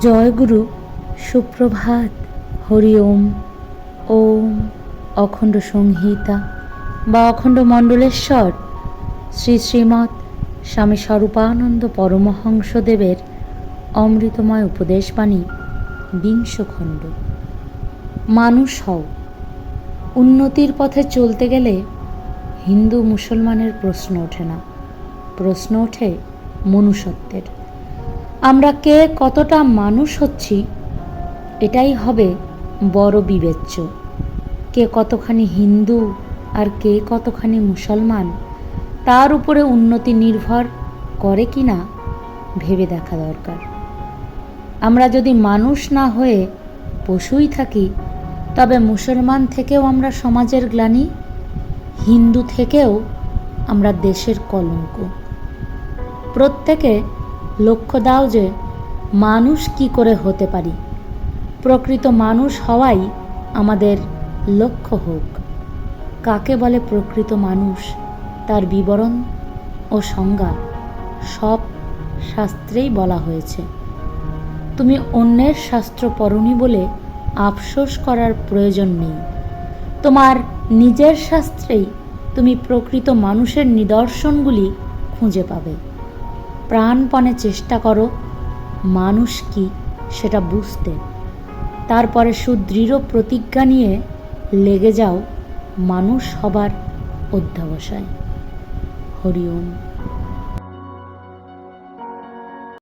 জয়গুরু, সুপ্রভাত, হরি ওম। ওম অখণ্ড সংহিতা বা অখণ্ড মণ্ডলেশ্বর। শ্রী শ্রীমৎ স্বামী স্বরূপানন্দ পরমহংসদেবের অমৃতময় উপদেশবাণী বিংশ খণ্ড মানুষ হও। উন্নতির পথে চলতে গেলে হিন্দু মুসলমানের প্রশ্ন ওঠে না। প্রশ্ন ওঠে মনুষ্যত্বের। আমরা কে, কতটা মানুষ হচ্ছি, এটাই হবে বড় বিবেচ্য। কে কতখানি হিন্দু আর কে কতখানি মুসলমান, তার উপরে উন্নতি নির্ভর করে কি না ভেবে দেখা দরকার। আমরা যদি মানুষ না হয়ে পশুই থাকি, তবে মুসলমান থেকেও আমরা সমাজের গ্লানি, হিন্দু থেকেও আমরা দেশের কলঙ্ক। প্রত্যেকে লক্ষ্য দাও যে মানুষ কি করে হতে পারি। প্রকৃত মানুষ হওয়াই আমাদের লক্ষ্য হোক। কাকে বলে প্রকৃত মানুষ? তার বিবরণ ও সংজ্ঞা সব শাস্ত্রেই বলা হয়েছে। তুমি অন্যের শাস্ত্র পড়নি বলে আফসোস করার প্রয়োজন নেই। তোমার নিজের শাস্ত্রেই তুমি প্রকৃত মানুষের নিদর্শনগুলি খুঁজে পাবে। প্রাণপণে চেষ্টা করো, মানুষ কি সেটা বুঝতে। তারপরে সুদৃঢ় প্রতিজ্ঞা নিয়ে লেগে যাও মানুষ হবার অধ্যাবসায়। হরি ওম।